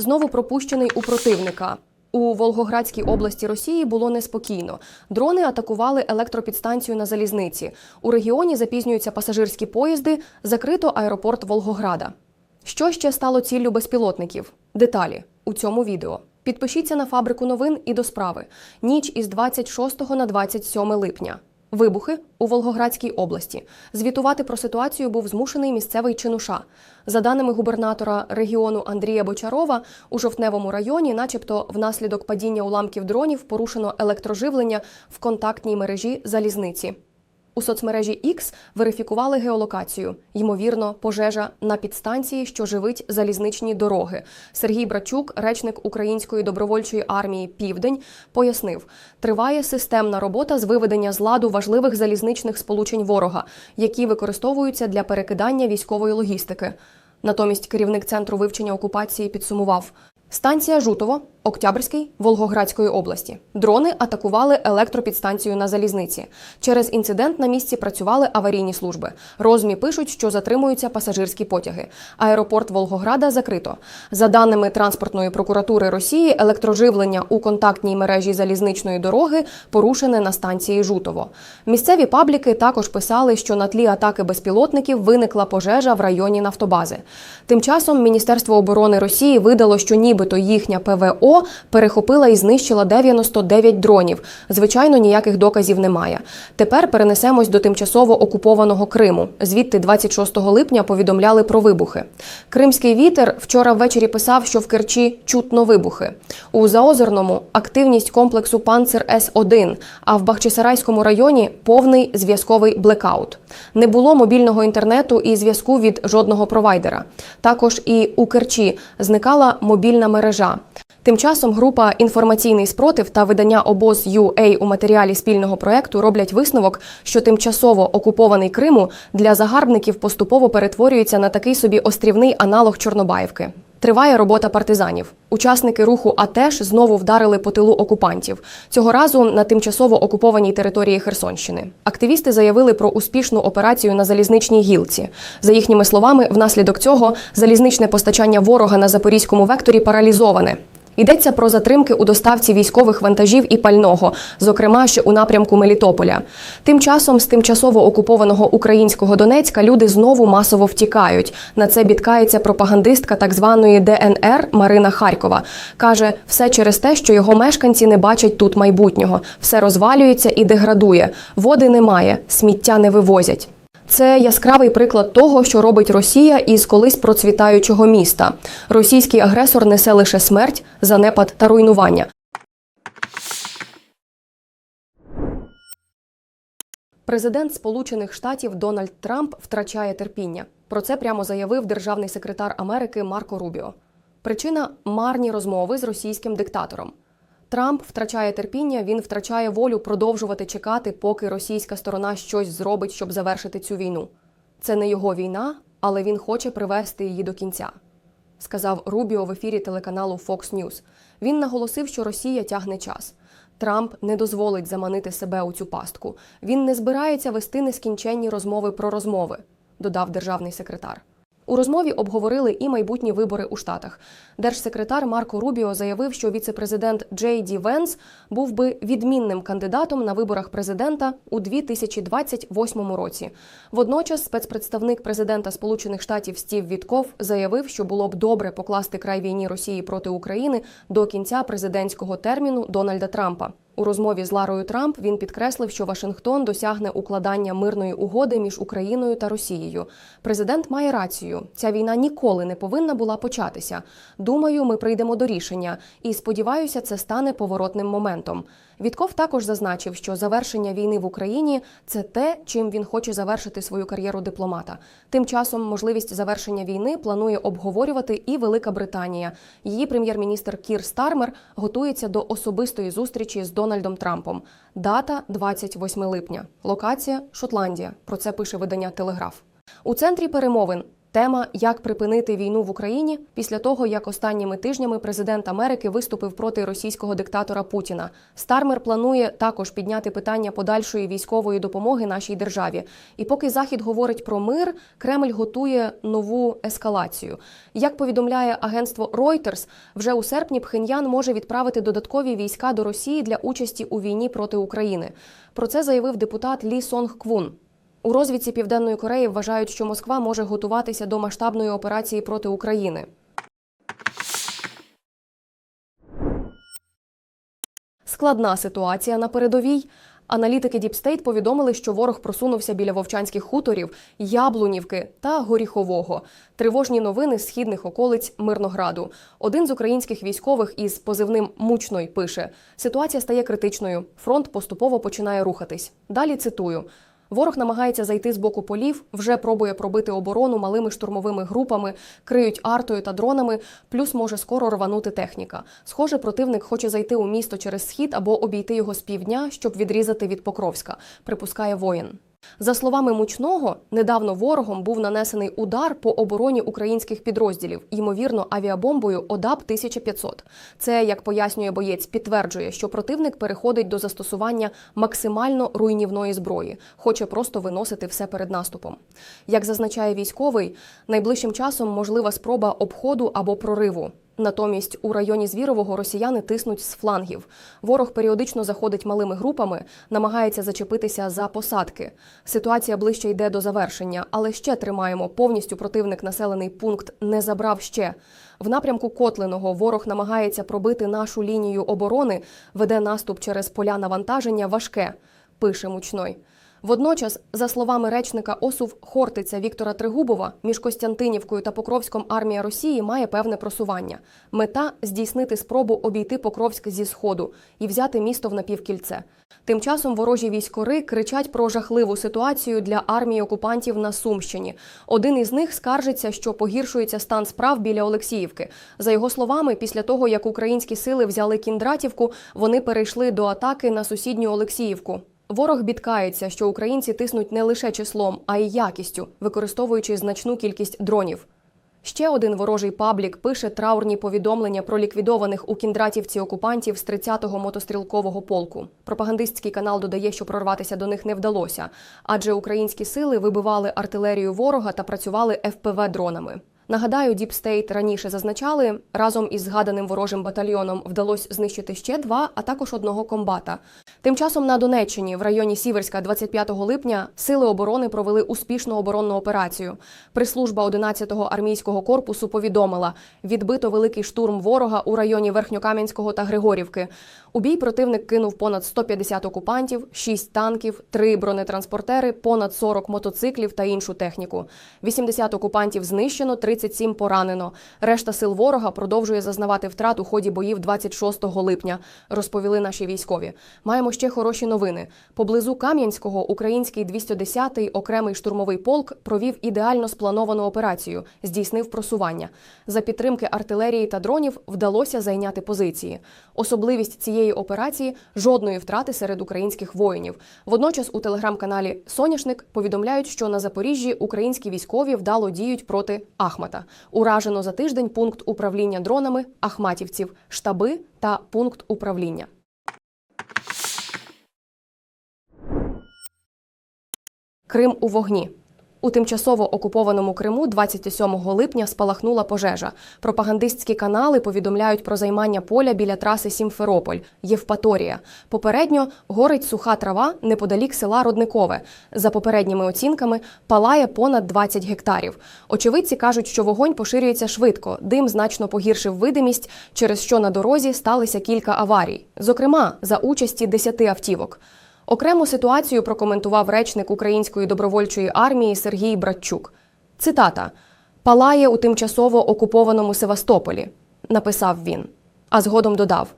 Знову пропущений у противника. У Волгоградській області Росії було неспокійно. Дрони атакували електропідстанцію на залізниці. У регіоні запізнюються пасажирські поїзди, закрито аеропорт Волгограда. Що ще стало ціллю безпілотників? Деталі у цьому відео. Підпишіться на фабрику новин і до справи. Ніч із 26 на 27 липня. Вибухи у Волгоградській області. Звітувати про ситуацію був змушений місцевий чинуша. За даними губернатора регіону Андрія Бочарова, у жовтневому районі, начебто, внаслідок падіння уламків дронів порушено електроживлення в контактній мережі залізниці. У соцмережі X верифікували геолокацію. Ймовірно, пожежа на підстанції, що живить залізничні дороги. Сергій Брачук, речник Української добровольчої армії Південь, пояснив: триває системна робота з виведення з ладу важливих залізничних сполучень ворога, які використовуються для перекидання військової логістики. Натомість керівник центру вивчення окупації підсумував. Станція Жутово, Октябрьський, Волгоградської області. Дрони атакували електропідстанцію на залізниці. Через інцидент на місці працювали аварійні служби. Розмі пишуть, що затримуються пасажирські потяги. Аеропорт Волгограда закрито. За даними транспортної прокуратури Росії, електроживлення у контактній мережі залізничної дороги порушене на станції Жутово. Місцеві пабліки також писали, що на тлі атаки безпілотників виникла пожежа в районі Нафтобази. Тим часом Міністерство оборони Росії видало, що нібито їхня ПВО перехопила і знищила 99 дронів. Звичайно, ніяких доказів немає. Тепер перенесемось до тимчасово окупованого Криму. Звідти 26 липня повідомляли про вибухи. Кримський вітер вчора ввечері писав, що в Керчі чутно вибухи. У Заозерному активність комплексу Панцер С-1, а в Бахчисарайському районі повний зв'язковий блекаут. Не було мобільного інтернету і зв'язку від жодного провайдера. Також і у Керчі зникала мобільна мережа. Тим часом група інформаційний спротив та видання обоз UA у матеріалі спільного проекту роблять висновок, що тимчасово окупований Криму для загарбників поступово перетворюється на такий собі острівний аналог Чорнобаївки. Триває робота партизанів. Учасники руху АТЕШ знову вдарили по тилу окупантів. Цього разу на тимчасово окупованій території Херсонщини. Активісти заявили про успішну операцію на залізничній гілці. За їхніми словами, внаслідок цього залізничне постачання ворога на запорізькому векторі паралізоване. Йдеться про затримки у доставці військових вантажів і пального, зокрема ще у напрямку Мелітополя. Тим часом з тимчасово окупованого українського Донецька люди знову масово втікають. На це бідкається пропагандистка так званої ДНР Марина Харкова. каже, все через те, що його мешканці не бачать тут майбутнього. Все розвалюється і деградує. Води немає, сміття не вивозять. Це яскравий приклад того, що робить Росія із колись процвітаючого міста. Російський агресор несе лише смерть, занепад та руйнування. Президент Сполучених Штатів Дональд Трамп втрачає терпіння. Про це прямо заявив державний секретар Америки Марко Рубіо. Причина марні розмови з російським диктатором. Трамп втрачає терпіння, він втрачає волю продовжувати чекати, поки російська сторона щось зробить, щоб завершити цю війну. Це не його війна, але він хоче привести її до кінця, сказав Рубіо в ефірі телеканалу Fox News. Він наголосив, що Росія тягне час. Трамп не дозволить заманити себе у цю пастку. Він не збирається вести нескінченні розмови про розмови, додав державний секретар. У розмові обговорили і майбутні вибори у Штатах. Держсекретар Марко Рубіо заявив, що віцепрезидент Джей Ді Венс був би відмінним кандидатом на виборах президента у 2028 році. Водночас, спецпредставник президента Сполучених Штатів Стів Вітков заявив, що було б добре покласти край війні Росії проти України до кінця президентського терміну Дональда Трампа. У розмові з Ларою Трамп він підкреслив, що Вашингтон досягне укладання мирної угоди між Україною та Росією. Президент має рацію. Ця війна ніколи не повинна була початися. Думаю, ми прийдемо до рішення, і сподіваюся, це стане поворотним моментом. Вітков також зазначив, що завершення війни в Україні це те, чим він хоче завершити свою кар'єру дипломата. Тим часом можливість завершення війни планує обговорювати і Велика Британія. Її прем'єр-міністр Кір Стармер готується до особистої зустрічі з Дональдом Трампом. Дата 28 липня. Локація Шотландія. Про це пише видання Телеграф. У центрі перемовин Тема як припинити війну в Україні після того, як останніми тижнями президент Америки виступив проти російського диктатора Путіна. Стармер планує також підняти питання подальшої військової допомоги нашій державі. І поки Захід говорить про мир, Кремль готує нову ескалацію. Як повідомляє агентство Reuters, вже у серпні Пхеньян може відправити додаткові війська до Росії для участі у війні проти України. Про це заявив депутат Лі Сонг Квун. У розвідці Південної Кореї вважають, що Москва може готуватися до масштабної операції проти України. Складна ситуація на передовій. Аналітики Діпстейт повідомили, що ворог просунувся біля вовчанських хуторів, Яблунівки та Горіхового. Тривожні новини з східних околиць Мирнограду. Один з українських військових із позивним Мучной пише: ситуація стає критичною. Фронт поступово починає рухатись. Далі цитую. Ворог намагається зайти з боку полів, вже пробує пробити оборону малими штурмовими групами, криють артою та дронами, плюс може скоро рванути техніка. Схоже, противник хоче зайти у місто через схід або обійти його з півдня, щоб відрізати від Покровська, припускає воїн. За словами мучного, недавно ворогом був нанесений удар по обороні українських підрозділів, ймовірно, авіабомбою ОДАП 1500 Це, як пояснює боєць, підтверджує, що противник переходить до застосування максимально руйнівної зброї, хоче просто виносити все перед наступом. Як зазначає військовий, найближчим часом можлива спроба обходу або прориву. Натомість у районі Звірового росіяни тиснуть з флангів. Ворог періодично заходить малими групами, намагається зачепитися за посадки. Ситуація ближче йде до завершення, але ще тримаємо. Повністю противник населений пункт не забрав ще. В напрямку Котлиного ворог намагається пробити нашу лінію оборони, веде наступ через поля навантаження важке, пише мучной. Водночас, за словами речника ОСУВ Хортиця Віктора Тригубова, між Костянтинівкою та Покровськом армія Росії має певне просування. Мета здійснити спробу обійти Покровськ зі сходу і взяти місто в напівкільце. Тим часом ворожі військори кричать про жахливу ситуацію для армії окупантів на Сумщині. Один із них скаржиться, що погіршується стан справ біля Олексіївки. За його словами, після того як українські сили взяли Кіндратівку, вони перейшли до атаки на сусідню Олексіївку. Ворог бідкається, що українці тиснуть не лише числом, а й якістю, використовуючи значну кількість дронів. Ще один ворожий паблік пише траурні повідомлення про ліквідованих у кіндратівці окупантів з 30-го мотострілкового полку. Пропагандистський канал додає, що прорватися до них не вдалося, адже українські сили вибивали артилерію ворога та працювали ФПВ дронами. Нагадаю, Діпстейт раніше зазначали, разом із згаданим ворожим батальйоном вдалося знищити ще два, а також одного комбата. Тим часом на Донеччині, в районі Сіверська, 25 липня, сили оборони провели успішну оборонну операцію. Прислужба 11-го армійського корпусу повідомила, відбито великий штурм ворога у районі Верхньокам'янського та Григорівки. У бій противник кинув понад 150 окупантів, 6 танків, 3 бронетранспортери, понад 40 мотоциклів та іншу техніку. 80 окупантів знищено, 37 поранено. Решта сил ворога продовжує зазнавати втрат у ході боїв 26 липня, розповіли наші військові. Маємо ще хороші новини. Поблизу Кам'янського український 210-й окремий штурмовий полк провів ідеально сплановану операцію, здійснив просування. За підтримки артилерії та дронів вдалося зайняти позиції. Особливість цієї операції жодної втрати серед українських воїнів. Водночас у телеграм-каналі Соняшник повідомляють, що на Запоріжжі українські військові вдало діють проти Ахмата. Уражено за тиждень пункт управління дронами Ахматівців, штаби та пункт управління. Крим у вогні. У тимчасово окупованому Криму 27 липня спалахнула пожежа. Пропагандистські канали повідомляють про займання поля біля траси Сімферополь, Євпаторія. Попередньо горить суха трава неподалік села Родникове. За попередніми оцінками палає понад 20 гектарів. Очевидці кажуть, що вогонь поширюється швидко, дим значно погіршив видимість, через що на дорозі сталися кілька аварій, зокрема за участі 10 автівок. Окрему ситуацію прокоментував речник Української добровольчої армії Сергій Братчук. Цитата: Палає у тимчасово окупованому Севастополі, написав він. А згодом додав: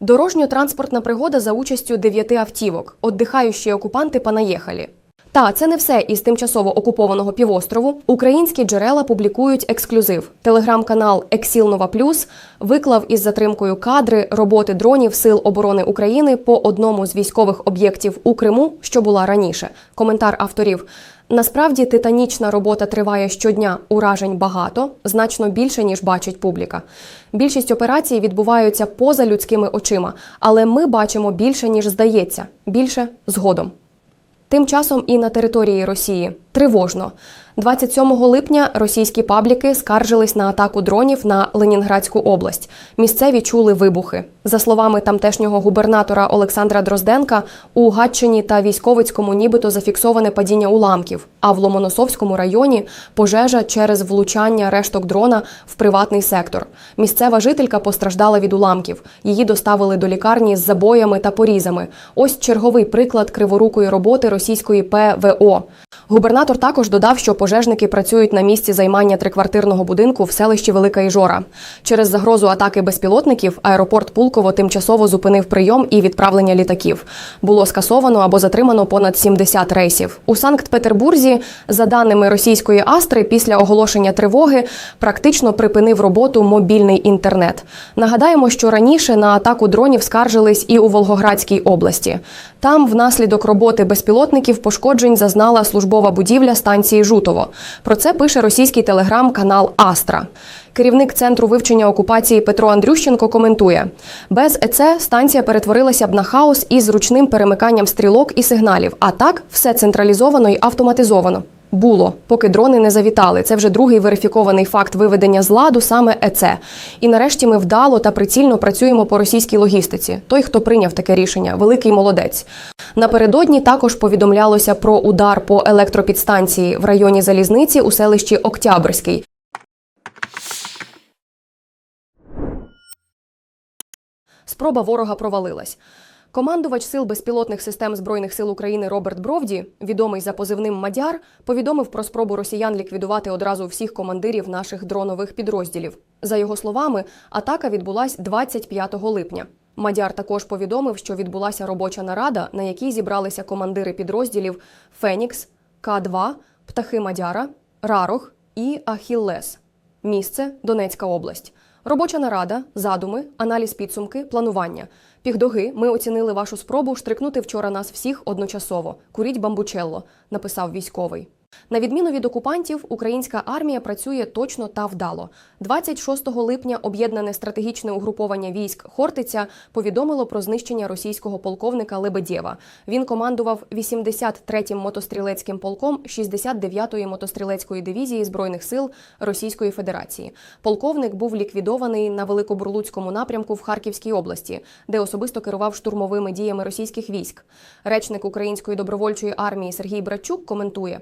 Дорожньо-транспортна пригода за участю дев'яти автівок. Отдихаючі окупанти понаїхали. Та це не все із тимчасово окупованого півострову. Українські джерела публікують ексклюзив. Телеграм-канал Ексіл Нова Плюс виклав із затримкою кадри роботи дронів Сил оборони України по одному з військових об'єктів у Криму, що була раніше. Коментар авторів. Насправді титанічна робота триває щодня. Уражень багато, значно більше ніж бачить публіка. Більшість операцій відбуваються поза людськими очима, але ми бачимо більше ніж здається, більше згодом. Тим часом і на території Росії тривожно. 27 липня російські пабліки скаржились на атаку дронів на Ленінградську область. Місцеві чули вибухи. За словами тамтешнього губернатора Олександра Дрозденка, у Гатчині та Військовицькому нібито зафіксоване падіння уламків, а в Ломоносовському районі пожежа через влучання решток дрона в приватний сектор. Місцева жителька постраждала від уламків. Її доставили до лікарні з забоями та порізами. Ось черговий приклад криворукої роботи російської ПВО. Губернатор також додав, що пожежники працюють на місці займання триквартирного будинку в селищі Велика Іжора. Через загрозу атаки безпілотників аеропорт Пулково тимчасово зупинив прийом і відправлення літаків. Було скасовано або затримано понад 70 рейсів. У Санкт-Петербурзі, за даними російської Астри, після оголошення тривоги практично припинив роботу мобільний інтернет. Нагадаємо, що раніше на атаку дронів скаржились і у Волгоградській області. Там, внаслідок роботи безпілотників, пошкоджень зазнала службова будівля станції Жутово. Про це пише російський телеграм-канал Астра. Керівник центру вивчення окупації Петро Андрющенко коментує: без ЕЦ станція перетворилася б на хаос із зручним перемиканням стрілок і сигналів. А так все централізовано і автоматизовано. Було, поки дрони не завітали. Це вже другий верифікований факт виведення з ладу саме ЕЦ. І нарешті ми вдало та прицільно працюємо по російській логістиці. Той, хто прийняв таке рішення, великий молодець. Напередодні також повідомлялося про удар по електропідстанції в районі залізниці у селищі Октябрьський. Спроба ворога провалилась. Командувач сил безпілотних систем збройних сил України Роберт Бровді, відомий за позивним Мадяр, повідомив про спробу росіян ліквідувати одразу всіх командирів наших дронових підрозділів. За його словами, атака відбулась 25 липня. Мадяр також повідомив, що відбулася робоча нарада, на якій зібралися командири підрозділів Фенікс, К2, Птахи Мадяра, Рарох і Ахіллес. Місце Донецька область. Робоча нарада, задуми, аналіз підсумки, планування. Пігдоги, ми оцінили вашу спробу штрикнути вчора нас всіх одночасово. Куріть бамбучелло, написав військовий. На відміну від окупантів, українська армія працює точно та вдало. 26 липня об'єднане стратегічне угруповання військ Хортиця повідомило про знищення російського полковника Лебедєва. Він командував 83-м мотострілецьким полком 69-ї мотострілецької дивізії збройних сил Російської Федерації. Полковник був ліквідований на Великобурлуцькому напрямку в Харківській області, де особисто керував штурмовими діями російських військ. Речник Української добровольчої армії Сергій Брачук коментує.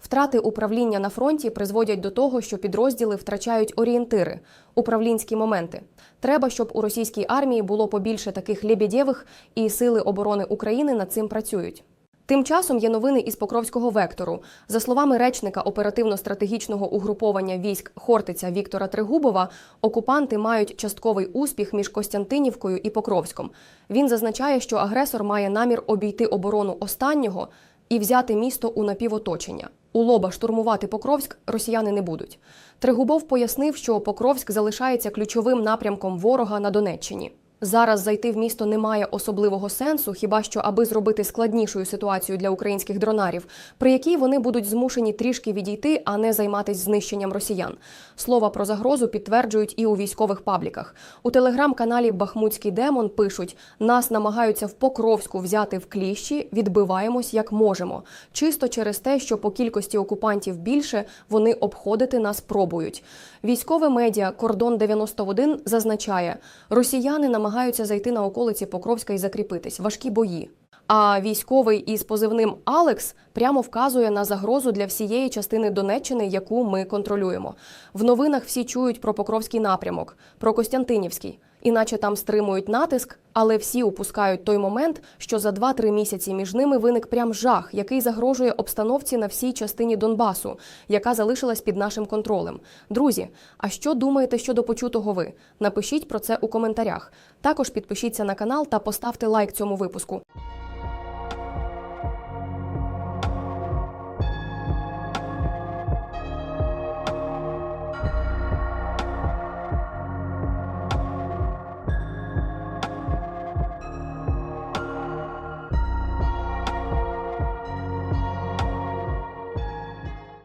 Втрати управління на фронті призводять до того, що підрозділи втрачають орієнтири, управлінські моменти. Треба, щоб у російській армії було побільше таких лебедєвих, і сили оборони України над цим працюють. Тим часом є новини із Покровського вектору. За словами речника оперативно-стратегічного угруповання військ Хортиця Віктора Тригубова, окупанти мають частковий успіх між Костянтинівкою і Покровськом. Він зазначає, що агресор має намір обійти оборону останнього і взяти місто у напівоточення. У лоба штурмувати Покровськ росіяни не будуть. Тригубов пояснив, що Покровськ залишається ключовим напрямком ворога на Донеччині. Зараз зайти в місто немає особливого сенсу, хіба що аби зробити складнішою ситуацію для українських дронарів, при якій вони будуть змушені трішки відійти, а не займатися знищенням росіян. Слова про загрозу підтверджують і у військових пабліках. У телеграм-каналі Бахмутський демон пишуть: нас намагаються в Покровську взяти в кліщі, відбиваємось як можемо. Чисто через те, що по кількості окупантів більше вони обходити нас пробують. Військове медіа Кордон 91 зазначає, росіяни намагаються зайти на околиці Покровська і закріпитись. Важкі бої. А військовий із позивним Алекс прямо вказує на загрозу для всієї частини Донеччини, яку ми контролюємо. В новинах всі чують про Покровський напрямок, про Костянтинівський. Іначе там стримують натиск, але всі упускають той момент, що за 2-3 місяці між ними виник прям жах, який загрожує обстановці на всій частині Донбасу, яка залишилась під нашим контролем. Друзі, а що думаєте щодо почутого ви? Напишіть про це у коментарях. Також підпишіться на канал та поставте лайк цьому випуску.